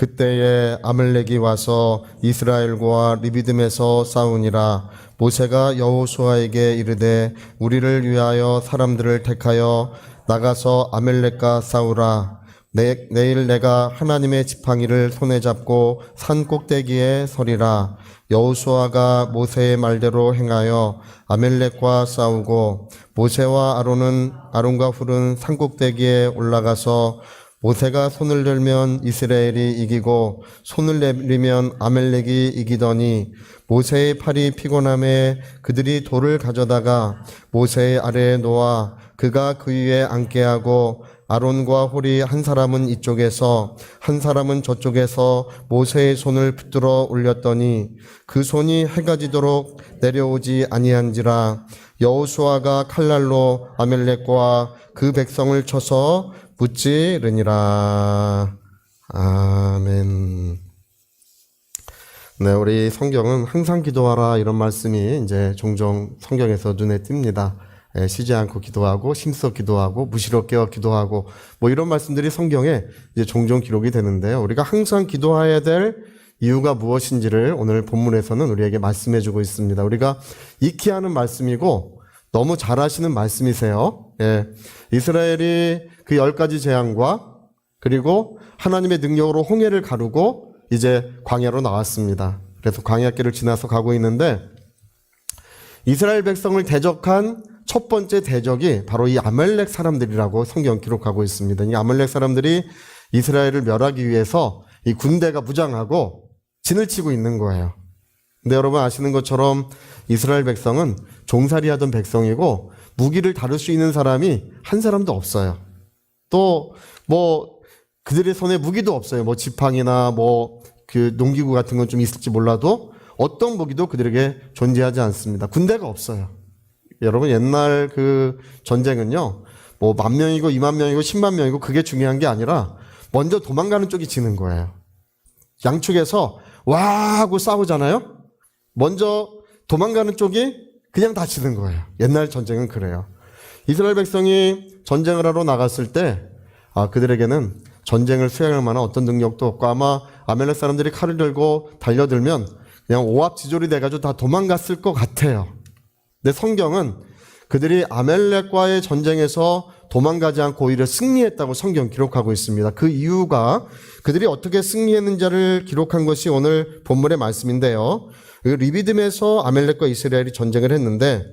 그때에 아멜렉이 와서 이스라엘과 리비듬에서 싸우니라. 모세가 여호수아에게 이르되 우리를 위하여 사람들을 택하여 나가서 아멜렉과 싸우라. 내, 내일 내가 하나님의 지팡이를 손에 잡고 산 꼭대기에 서리라. 여호수아가 모세의 말대로 행하여 아멜렉과 싸우고 모세와 아론은 아론과 훌은 산 꼭대기에 올라가서 모세가 손을 들면 이스라엘이 이기고 손을 내리면 아멜렉이 이기더니 모세의 팔이 피곤함에 그들이 돌을 가져다가 모세의 아래에 놓아 그가 그 위에 앉게 하고 아론과 홀이 한 사람은 이쪽에서 한 사람은 저쪽에서 모세의 손을 붙들어 올렸더니 그 손이 해가 지도록 내려오지 아니한지라 여호수아가 칼날로 아멜렉과 그 백성을 쳐서 무찌르니라 아멘. 네, 우리 성경은 항상 기도하라 이런 말씀이 이제 종종 성경에서 눈에 띕니다. 예, 쉬지 않고 기도하고 힘써 기도하고 무시로 깨어 기도하고 뭐 이런 말씀들이 성경에 이제 종종 기록이 되는데요. 우리가 항상 기도해야 될 이유가 무엇인지를 오늘 본문에서는 우리에게 말씀해 주고 있습니다. 우리가 익히 하는 말씀이고 너무 잘 하시는 말씀이세요. 예. 이스라엘이 그 열 가지 재앙과 그리고 하나님의 능력으로 홍해를 가르고 이제 광야로 나왔습니다. 그래서 광야길을 지나서 가고 있는데 이스라엘 백성을 대적한 첫 번째 대적이 바로 이 아멜렉 사람들이라고 성경 기록하고 있습니다. 이 아멜렉 사람들이 이스라엘을 멸하기 위해서 이 군대가 무장하고 진을 치고 있는 거예요. 근데 여러분 아시는 것처럼 이스라엘 백성은 종살이 하던 백성이고 무기를 다룰 수 있는 사람이 한 사람도 없어요. 또 뭐 그들의 손에 무기도 없어요. 뭐 지팡이나 뭐 그 농기구 같은 건 좀 있을지 몰라도 어떤 무기도 그들에게 존재하지 않습니다. 군대가 없어요. 여러분 옛날 그 전쟁은요. 뭐 만 명이고 이만 명이고 십만 명이고 그게 중요한 게 아니라 먼저 도망가는 쪽이 지는 거예요. 양측에서 와 하고 싸우잖아요. 먼저 도망가는 쪽이 그냥 다치는 거예요. 옛날 전쟁은 그래요. 이스라엘 백성이 전쟁을 하러 나갔을 때 아, 그들에게는 전쟁을 수행할 만한 어떤 능력도 없고 아마 아멜렉 사람들이 칼을 들고 달려들면 그냥 오합지졸이 돼가지고 다 도망갔을 것 같아요. 근데 성경은 그들이 아멜렉과의 전쟁에서 도망가지 않고 오히려 승리했다고 성경 기록하고 있습니다. 그 이유가 그들이 어떻게 승리했는지를 기록한 것이 오늘 본문의 말씀인데요. 그 리비듬에서 아멜렉과 이스라엘이 전쟁을 했는데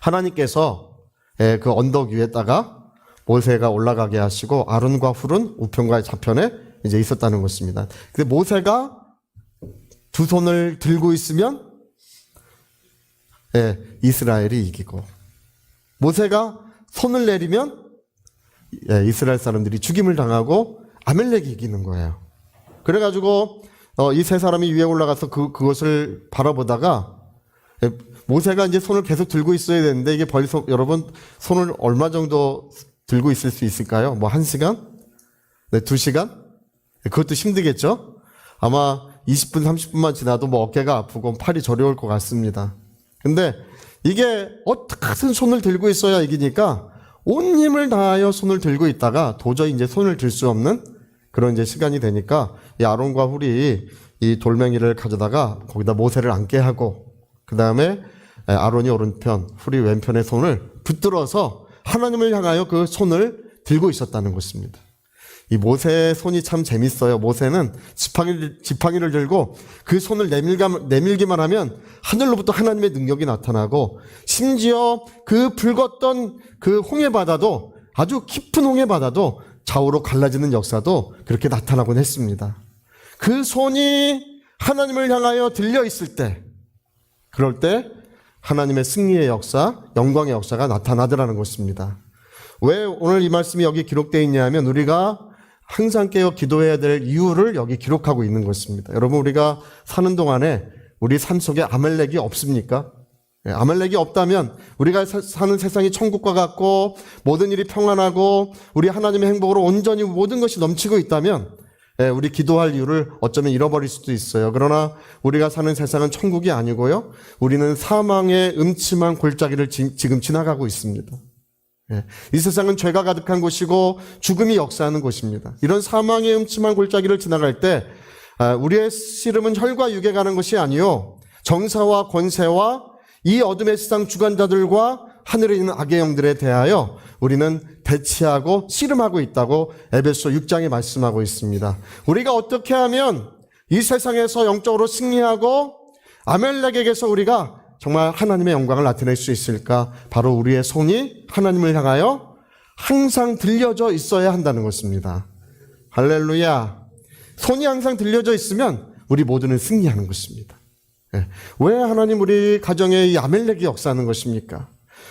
하나님께서 예, 그 언덕 위에다가 모세가 올라가게 하시고 아론과 훌은 우편과 좌편에 이제 있었다는 것입니다. 근데 모세가 두 손을 들고 있으면 예, 이스라엘이 이기고 모세가 손을 내리면 예, 이스라엘 사람들이 죽임을 당하고 아멜렉이 이기는 거예요. 그래가지고 어, 이 세 사람이 위에 올라가서 그 그것을 바라보다가 예, 모세가 이제 손을 계속 들고 있어야 되는데 이게 벌써 여러분 손을 얼마 정도 들고 있을 수 있을까요? 뭐 한 시간? 네, 두 시간? 그것도 힘들겠죠? 아마 20분, 30분만 지나도 뭐 어깨가 아프고 팔이 저려올 것 같습니다. 근데 이게 어떻게든 손을 들고 있어야 이기니까 온 힘을 다하여 손을 들고 있다가 도저히 이제 손을 들 수 없는 그런 이제 시간이 되니까 이 아론과 훌이 이 돌멩이를 가져다가 거기다 모세를 앉게 하고 그 다음에 아론이 오른편, 훌이 왼편에 손을 붙들어서 하나님을 향하여 그 손을 들고 있었다는 것입니다. 이 모세의 손이 참 재밌어요. 모세는 지팡이를, 지팡이를 들고 그 손을 내밀기만, 내밀기만 하면 하늘로부터 하나님의 능력이 나타나고 심지어 그 붉었던 그 홍해바다도 아주 깊은 홍해바다도 좌우로 갈라지는 역사도 그렇게 나타나곤 했습니다. 그 손이 하나님을 향하여 들려 있을 때, 그럴 때 하나님의 승리의 역사, 영광의 역사가 나타나더라는 것입니다. 왜 오늘 이 말씀이 여기 기록되어 있냐 하면 우리가 항상 깨어 기도해야 될 이유를 여기 기록하고 있는 것입니다. 여러분 우리가 사는 동안에 우리 삶 속에 아멜렉이 없습니까? 예, 아멜렉이 없다면 우리가 사, 사는 세상이 천국과 같고 모든 일이 평안하고 우리 하나님의 행복으로 온전히 모든 것이 넘치고 있다면 예, 우리 기도할 이유를 어쩌면 잃어버릴 수도 있어요. 그러나 우리가 사는 세상은 천국이 아니고요. 우리는 사망의 음침한 골짜기를 지, 지금 지나가고 있습니다. 예. 이 세상은 죄가 가득한 곳이고 죽음이 역사하는 곳입니다. 이런 사망의 음침한 골짜기를 지나갈 때 아, 우리의 씨름은 혈과 육에 가는 것이 아니요 정사와 권세와 이 어둠의 세상 주관자들과 하늘에 있는 악의 영들에 대하여 우리는 대치하고 씨름하고 있다고 에베소 6장에 말씀하고 있습니다. 우리가 어떻게 하면 이 세상에서 영적으로 승리하고 아멜렉에게서 우리가 정말 하나님의 영광을 나타낼 수 있을까? 바로 우리의 손이 하나님을 향하여 항상 들려져 있어야 한다는 것입니다. 할렐루야. 손이 항상 들려져 있으면 우리 모두는 승리하는 것입니다. 예. 왜 하나님 우리 가정에 이 아멜렉이 역사하는 것입니까?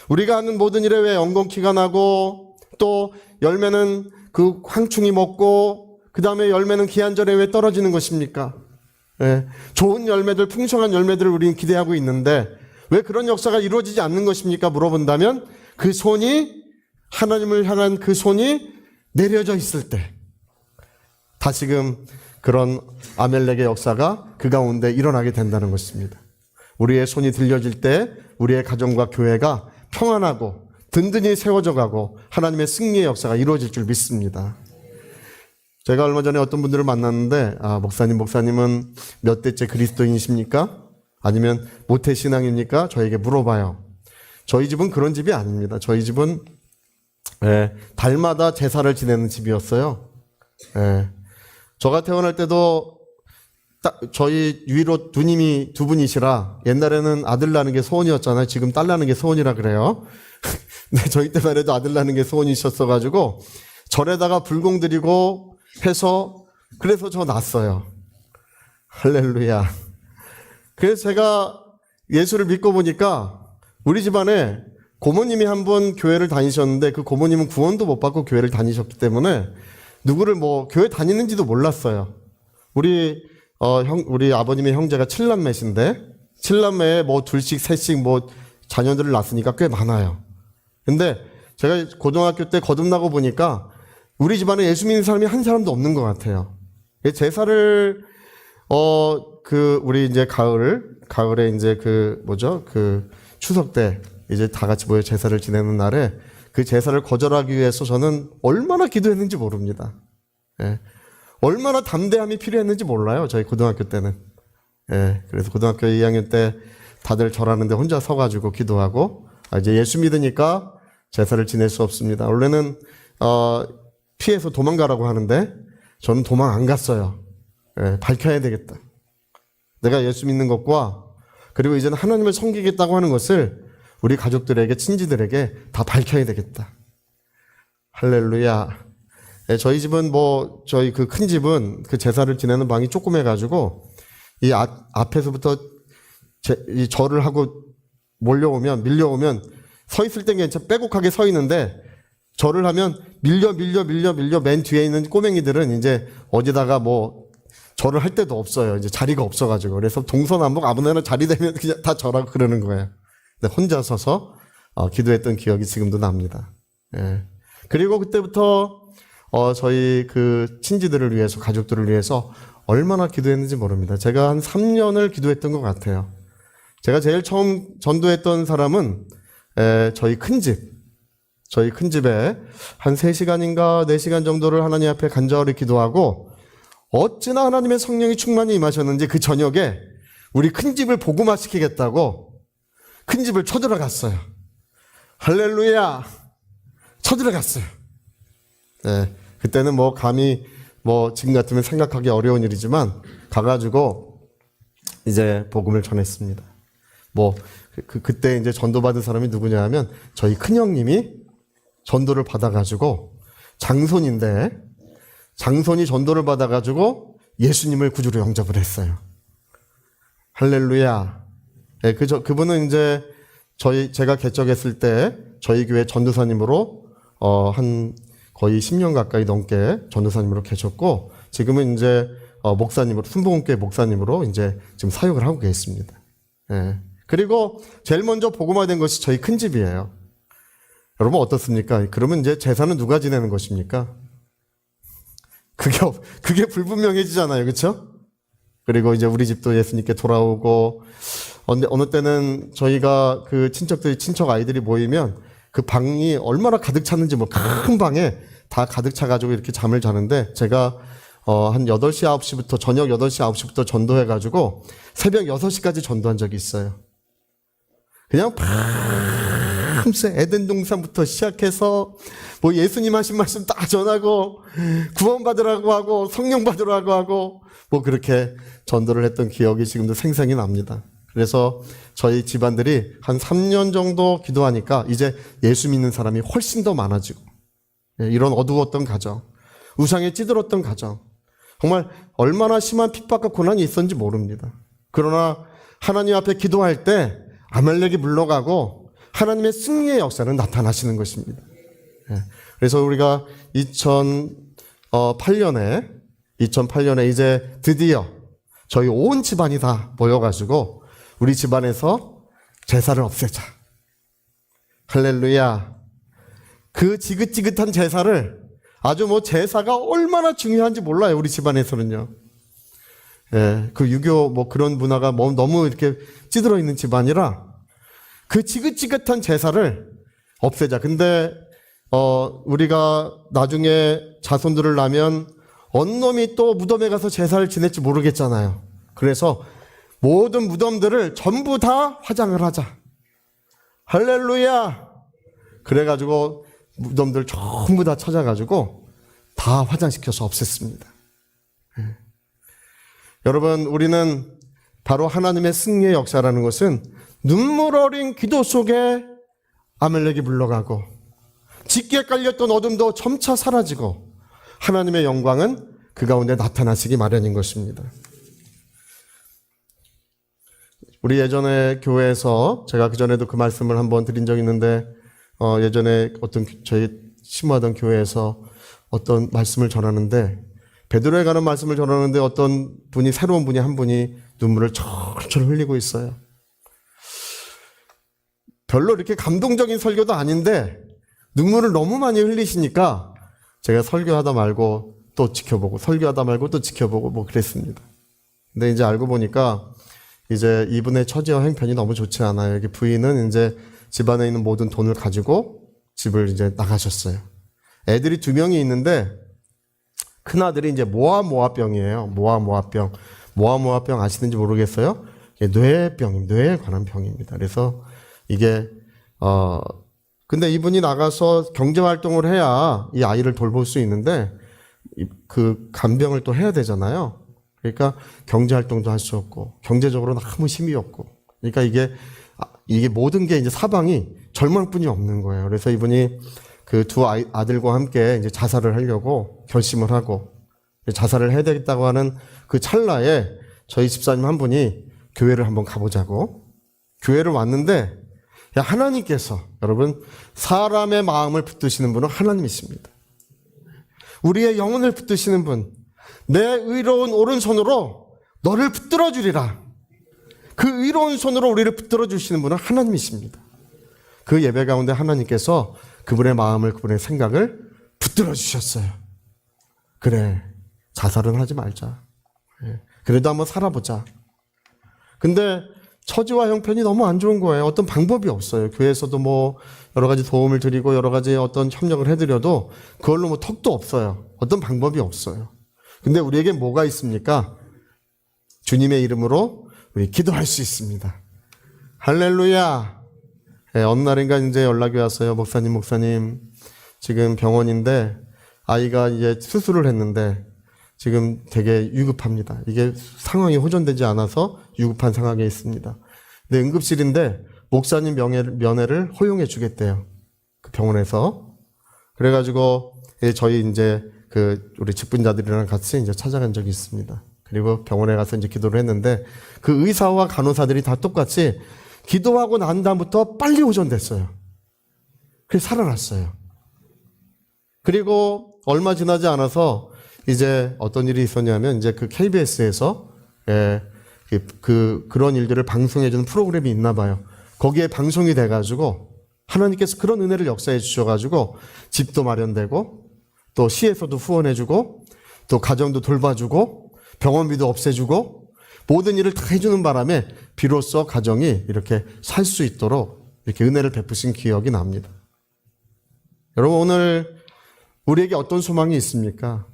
우리가 하는 모든 일에 왜 엉겅퀴가 나고 또 열매는 그 황충이 먹고 그 다음에 열매는 기한절에 왜 떨어지는 것입니까? 예. 좋은 열매들, 풍성한 열매들을 우리는 기대하고 있는데 왜 그런 역사가 이루어지지 않는 것입니까? 물어본다면 그 손이 하나님을 향한 그 손이 내려져 있을 때 다시금 그런 아멜렉의 역사가 그 가운데 일어나게 된다는 것입니다. 우리의 손이 들려질 때 우리의 가정과 교회가 평안하고 든든히 세워져 가고 하나님의 승리의 역사가 이루어질 줄 믿습니다. 제가 얼마 전에 어떤 분들을 만났는데 아, 목사님 목사님은 몇 대째 그리스도인이십니까? 아니면 모태 신앙입니까? 저에게 물어봐요. 저희 집은 그런 집이 아닙니다. 저희 집은 예, 달마다 제사를 지내는 집이었어요. 예. 저가 태어날 때도 따- 저희 위로 누님이 두 분이시라 옛날에는 아들 낳는 게 소원이었잖아요. 지금 딸 낳는 게 소원이라 그래요. 근데 저희 때만 해도 아들 낳는 게 소원이셨어가지고 절에다가 불공 드리고 해서 그래서 저 낳았어요. 할렐루야. 그래서 제가 예수를 믿고 보니까 우리 집안에 고모님이 한 번 교회를 다니셨는데 그 고모님은 구원도 못 받고 교회를 다니셨기 때문에 누구를 뭐 교회 다니는지도 몰랐어요. 우리 어, 형, 우리 아버님의 형제가 칠남매신데 칠남매에 뭐 둘씩 셋씩 뭐 자녀들을 낳았으니까 꽤 많아요. 근데 제가 고등학교 때 거듭나고 보니까 우리 집안에 예수 믿는 사람이 한 사람도 없는 것 같아요. 제사를 어 그 우리 이제 가을 가을에 이제 그 뭐죠 그 추석 때 이제 다 같이 모여 제사를 지내는 날에 그 제사를 거절하기 위해서 저는 얼마나 기도했는지 모릅니다. 예. 얼마나 담대함이 필요했는지 몰라요. 저희 고등학교 때는. 예. 그래서 고등학교 2학년 때 다들 절하는데 혼자 서가지고 기도하고 아, 이제 예수 믿으니까 제사를 지낼 수 없습니다. 원래는 어, 피해서 도망가라고 하는데 저는 도망 안 갔어요. 예, 밝혀야 되겠다. 내가 예수 믿는 것과 그리고 이제는 하나님을 섬기겠다고 하는 것을 우리 가족들에게 친지들에게 다 밝혀야 되겠다. 할렐루야. 예, 저희 집은 뭐 저희 그 큰 집은 그 제사를 지내는 방이 조그매 가지고 이 앞, 앞에서부터 제, 이 절을 하고 몰려오면 밀려오면 서 있을 땐 괜찮 빼곡하게 서 있는데 절을 하면 밀려 밀려 밀려 밀려 맨 뒤에 있는 꼬맹이들은 이제 어디다가 뭐 절을 할 데도 없어요. 이제 자리가 없어가지고 그래서 동서남북 아무데나 자리 되면 그냥 다 절하고 그러는 거예요. 근데 혼자 서서 어, 기도했던 기억이 지금도 납니다. 예. 그리고 그때부터 어, 저희 그 친지들을 위해서 가족들을 위해서 얼마나 기도했는지 모릅니다. 제가 한 3년을 기도했던 것 같아요. 제가 제일 처음 전도했던 사람은 에, 저희 큰 집, 저희 큰 집에 한 3시간인가 4시간 정도를 하나님 앞에 간절히 기도하고 어찌나 하나님의 성령이 충만히 임하셨는지 그 저녁에 우리 큰 집을 복음화 시키겠다고 큰 집을 쳐들어갔어요. 할렐루야! 쳐들어갔어요. 네, 그때는 뭐 감히 뭐 지금 같으면 생각하기 어려운 일이지만 가가지고 이제 복음을 전했습니다. 뭐 그, 그때 이제 전도 받은 사람이 누구냐 하면 저희 큰 형님이 전도를 받아가지고 장손인데 장손이 전도를 받아가지고 예수님을 구주로 영접을 했어요. 할렐루야. 예, 그, 저, 그분은 이제 저희, 제가 개척했을 때 저희 교회 전도사님으로, 어, 한 거의 10년 가까이 넘게 전도사님으로 계셨고, 지금은 이제, 어, 목사님으로, 순복음교회 목사님으로 이제 지금 사역을 하고 계십니다. 예. 그리고 제일 먼저 복음화된 것이 저희 큰 집이에요. 여러분 어떻습니까? 그러면 이제 재산은 누가 지내는 것입니까? 그게 없- 그게 불분명해지잖아요, 그렇죠? 그리고 이제 우리 집도 예수님께 돌아오고 어느, 어느 때는 저희가 그 친척들이 친척 아이들이 모이면 그 방이 얼마나 가득 찼는지 뭐 큰 방에 다 가득 차가지고 이렇게 잠을 자는데 제가 어, 한 8시, 9시부터, 저녁 8시, 9시부터 전도해가지고 새벽 6시까지 전도한 적이 있어요. 그냥 밤새 에덴 동산부터 시작해서 뭐 예수님 하신 말씀 다 전하고 구원받으라고 하고 성령 받으라고 하고 뭐 그렇게 전도를 했던 기억이 지금도 생생히 납니다. 그래서 저희 집안들이 한 3년 정도 기도하니까 이제 예수 믿는 사람이 훨씬 더 많아지고 예, 이런 어두웠던 가정, 우상에 찌들었던 가정, 정말 얼마나 심한 핍박과 고난이 있었는지 모릅니다. 그러나 하나님 앞에 기도할 때 아멜렉이 물러가고 하나님의 승리의 역사는 나타나시는 것입니다. 예, 그래서 우리가 2008년에 2008년에 이제 드디어 저희 온 집안이 다 모여가지고 우리 집안에서 제사를 없애자. 할렐루야. 그 지긋지긋한 제사를 아주 뭐 제사가 얼마나 중요한지 몰라요. 우리 집안에서는요. 예, 그 유교 뭐 그런 문화가 뭐 너무 이렇게 찌들어 있는 집안이라 그 지긋지긋한 제사를 없애자. 근데 어 우리가 나중에 자손들을 낳으면 어느 놈이 또 무덤에 가서 제사를 지낼지 모르겠잖아요. 그래서 모든 무덤들을 전부 다 화장을 하자. 할렐루야. 그래가지고 무덤들 전부 다 찾아가지고 다 화장시켜서 없앴습니다. 예. 여러분, 우리는 바로 하나님의 승리의 역사라는 것은 눈물 어린 기도 속에 아멜렉이 물러가고 짙게 깔렸던 어둠도 점차 사라지고 하나님의 영광은 그 가운데 나타나시기 마련인 것입니다. 우리 예전에 교회에서 제가 그 전에도 그 말씀을 한번 드린 적이 있는데 어, 예전에 어떤 교- 저희 심무하던 교회에서 어떤 말씀을 전하는데 베드로에 가는 말씀을 전하는데 어떤 분이 새로운 분이 한 분이 눈물을 철철 흘리고 있어요. 별로 이렇게 감동적인 설교도 아닌데 눈물을 너무 많이 흘리시니까 제가 설교하다 말고 또 지켜보고 설교하다 말고 또 지켜보고 뭐 그랬습니다. 근데 이제 알고 보니까 이제 이분의 처지와 행편이 너무 좋지 않아요. 여기 부인은 이제 집안에 있는 모든 돈을 가지고 집을 이제 나가셨어요. 애들이 두 명이 있는데 큰 아들이 이제 모아모아병이에요. 모아모아병. 모아모아병 아시는지 모르겠어요. 뇌병, 뇌에 관한 병입니다. 그래서 이게 어 근데 이분이 나가서 경제 활동을 해야 이 아이를 돌볼 수 있는데 이- 그 간병을 또 해야 되잖아요. 그러니까 경제 활동도 할 수 없고 경제적으로 너무 힘이 없고 그러니까 이게 아, 이게 모든 게 이제 사방이 절망뿐이 없는 거예요. 그래서 이분이 그 두 아들과 함께 이제 자살을 하려고 결심을 하고 자살을 해야 되겠다고 하는 그 찰나에 저희 집사님 한 분이 교회를 한번 가보자고 교회를 왔는데 야, 하나님께서 여러분 사람의 마음을 붙드시는 분은 하나님이십니다. 우리의 영혼을 붙드시는 분, 내 의로운 오른손으로 너를 붙들어 주리라. 그 의로운 손으로 우리를 붙들어 주시는 분은 하나님이십니다. 그 예배 가운데 하나님께서 그분의 마음을, 그분의 생각을 붙들어 주셨어요. 그래, 자살은 하지 말자. 예, 그래도 한번 살아보자. 근데 처지와 형편이 너무 안 좋은 거예요. 어떤 방법이 없어요. 교회에서도 뭐 여러 가지 도움을 드리고 여러 가지 어떤 협력을 해드려도 그걸로 뭐 턱도 없어요. 어떤 방법이 없어요. 근데 우리에게 뭐가 있습니까? 주님의 이름으로 우리 기도할 수 있습니다. 할렐루야. 예, 어느 날인가 이제 연락이 왔어요. 목사님, 목사님. 지금 병원인데 아이가 이제 수술을 했는데 지금 되게 유급합니다. 이게 상황이 호전되지 않아서 유급한 상황에 있습니다. 근데 응급실인데 목사님 명예, 면회를 허용해 주겠대요. 그 병원에서. 그래가지고 예, 저희 이제 그 우리 직분자들이랑 같이 이제 찾아간 적이 있습니다. 그리고 병원에 가서 이제 기도를 했는데 그 의사와 간호사들이 다 똑같이 기도하고 난 다음부터 빨리 호전됐어요. 그래서 살아났어요. 그리고 얼마 지나지 않아서 이제 어떤 일이 있었냐면 이제 그 KBS에서 예, 그, 그 그런 일들을 방송해주는 프로그램이 있나 봐요. 거기에 방송이 돼가지고 하나님께서 그런 은혜를 역사해 주셔가지고 집도 마련되고 또 시에서도 후원해주고 또 가정도 돌봐주고 병원비도 없애주고 모든 일을 다 해주는 바람에 비로소 가정이 이렇게 살 수 있도록 이렇게 은혜를 베푸신 기억이 납니다. 여러분 오늘 우리에게 어떤 소망이 있습니까?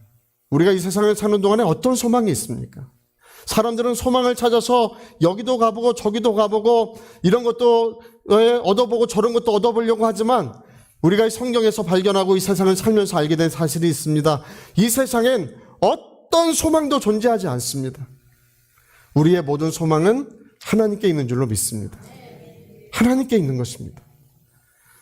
우리가 이 세상을 사는 동안에 어떤 소망이 있습니까? 사람들은 소망을 찾아서 여기도 가보고 저기도 가보고 이런 것도 예, 얻어보고 저런 것도 얻어보려고 하지만 우리가 이 성경에서 발견하고 이 세상을 살면서 알게 된 사실이 있습니다. 이 세상엔 어떤 소망도 존재하지 않습니다. 우리의 모든 소망은 하나님께 있는 줄로 믿습니다. 하나님께 있는 것입니다.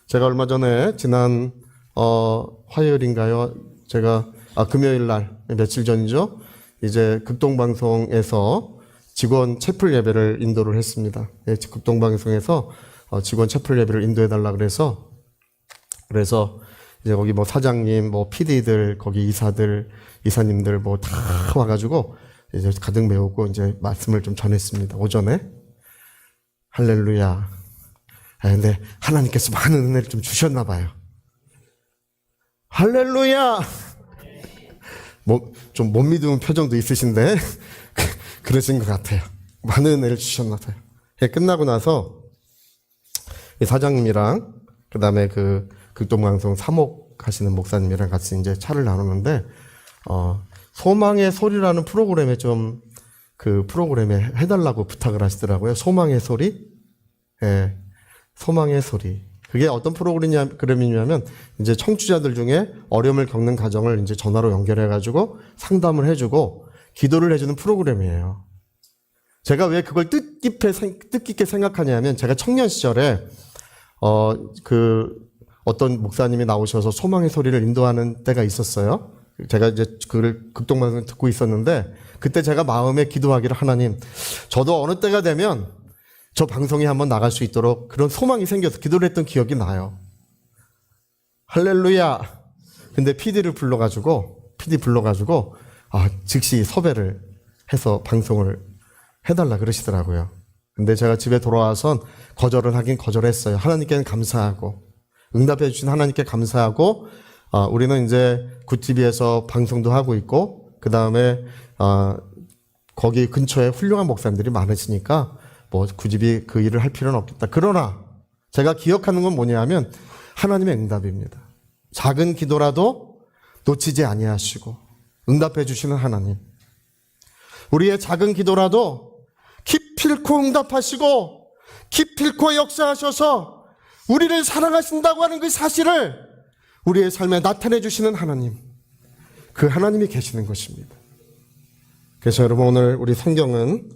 제가 얼마 전에 지난 어, 화요일인가요? 제가 아, 금요일 날 며칠 전이죠. 이제 극동 방송에서 직원 채플 예배를 인도를 했습니다. 예, 극동 방송에서 어, 직원 채플 예배를 인도해 달라 그래서 그래서 이제 거기 뭐 사장님, 뭐 PD들, 거기 이사들, 이사님들 뭐 다 와가지고 이제 가득 메우고 이제 말씀을 좀 전했습니다. 오전에 할렐루야. 아, 근데 하나님께서 많은 은혜를 좀 주셨나 봐요. 할렐루야! 뭐, 좀 못 믿으면 표정도 있으신데, 그러신 것 같아요. 많은 은혜를 주셨나 봐요. 예, 끝나고 나서, 이 사장님이랑, 그 다음에 그, 극동방송 사목 하시는 목사님이랑 같이 이제 차를 나누는데, 어, 소망의 소리라는 프로그램에 좀, 그 프로그램에 해달라고 부탁을 하시더라고요. 소망의 소리? 예. 소망의 소리. 그게 어떤 프로그램이냐면 이제 청취자들 중에 어려움을 겪는 가정을 이제 전화로 연결해 가지고 상담을 해 주고 기도를 해 주는 프로그램이에요. 제가 왜 그걸 뜻깊게 생- 뜻깊게 생각하냐면 제가 청년 시절에 어 그 어떤 목사님이 나오셔서 소망의 소리를 인도하는 때가 있었어요. 제가 이제 그를 극동방송 듣고 있었는데 그때 제가 마음에 기도하기를 하나님 저도 어느 때가 되면 저 방송에 한번 나갈 수 있도록 그런 소망이 생겨서 기도를 했던 기억이 나요. 할렐루야. 근데 PD를 불러가지고, PD 불러가지고, 아, 즉시 섭외를 해서 방송을 해달라 그러시더라고요. 근데 제가 집에 돌아와선 거절을 하긴 거절했어요. 하나님께는 감사하고, 응답해 주신 하나님께 감사하고, 아, 우리는 이제 구TV에서 방송도 하고 있고, 그 다음에, 아, 거기 근처에 훌륭한 목사님들이 많으시니까 뭐 굳이 그 일을 할 필요는 없겠다. 그러나 제가 기억하는 건 뭐냐면 하나님의 응답입니다. 작은 기도라도 놓치지 아니하시고 응답해 주시는 하나님. 우리의 작은 기도라도 기필코 응답하시고 기필코 역사하셔서 우리를 사랑하신다고 하는 그 사실을 우리의 삶에 나타내 주시는 하나님. 그 하나님이 계시는 것입니다. 그래서 여러분 오늘 우리 성경은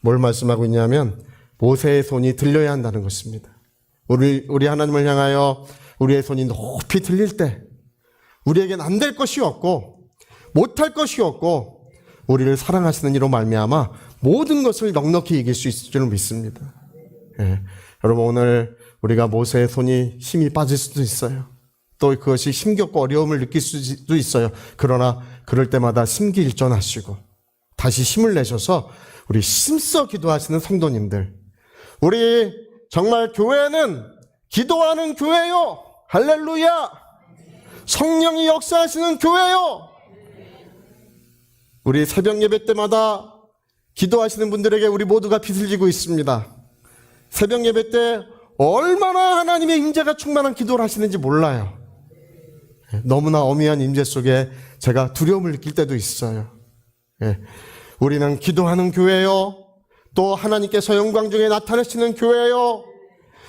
뭘 말씀하고 있냐면 모세의 손이 들려야 한다는 것입니다. 우리 우리 하나님을 향하여 우리의 손이 높이 들릴 때 우리에겐 안 될 것이 없고 못할 것이 없고 우리를 사랑하시는 이로 말미암아 모든 것을 넉넉히 이길 수 있을 줄 믿습니다. 예. 여러분 오늘 우리가 모세의 손이 힘이 빠질 수도 있어요. 또 그것이 힘겹고 어려움을 느낄 수도 있어요. 그러나 그럴 때마다 심기일전하시고 다시 힘을 내셔서 우리 힘써 기도하시는 성도님들. 우리 정말 교회는 기도하는 교회요. 할렐루야. 성령이 역사하시는 교회요. 우리 새벽 예배 때마다 기도하시는 분들에게 우리 모두가 빚을 지고 있습니다. 새벽 예배 때 얼마나 하나님의 임재가 충만한 기도를 하시는지 몰라요. 너무나 어미한 임재 속에 제가 두려움을 느낄 때도 있어요. 예. 우리는 기도하는 교회요. 또 하나님께서 영광 중에 나타내시는 교회요.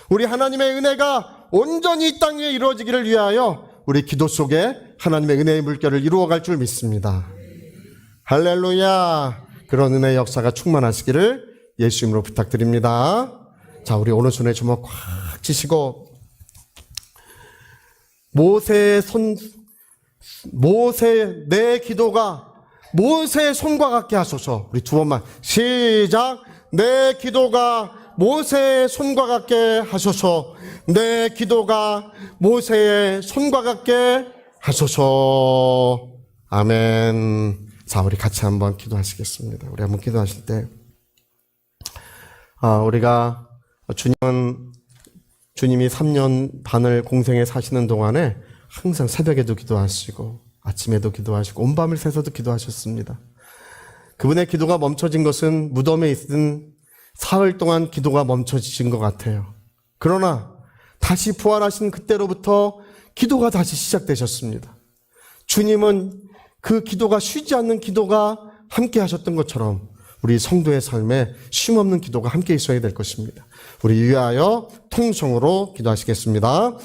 우리 하나님의 은혜가 온전히 이 땅 위에 이루어지기를 위하여 우리 기도 속에 하나님의 은혜의 물결을 이루어갈 줄 믿습니다. 할렐루야. 그런 은혜의 역사가 충만하시기를 예수님으로 부탁드립니다. 자, 우리 오른손에 주먹 꽉 쥐시고 모세의 손, 모세 내 기도가 모세의 손과 같게 하소서. 우리 두 번만 시작. 내 기도가 모세의 손과 같게 하소서. 내 기도가 모세의 손과 같게 하소서. 아멘. 자, 우리 같이 한번 기도하시겠습니다. 우리 한번 기도하실 때, 아, 우리가 주님은 주님이 3년 반을 공생에 사시는 동안에 항상 새벽에도 기도하시고 아침에도 기도하시고 온 밤을 새서도 기도하셨습니다. 그분의 기도가 멈춰진 것은 무덤에 있은 사흘 동안 기도가 멈춰지신 것 같아요. 그러나 다시 부활하신 그때로부터 기도가 다시 시작되셨습니다. 주님은 그 기도가 쉬지 않는 기도가 함께 하셨던 것처럼 우리 성도의 삶에 쉼없는 기도가 함께 있어야 될 것입니다. 우리 위하여 통성으로 기도하시겠습니다.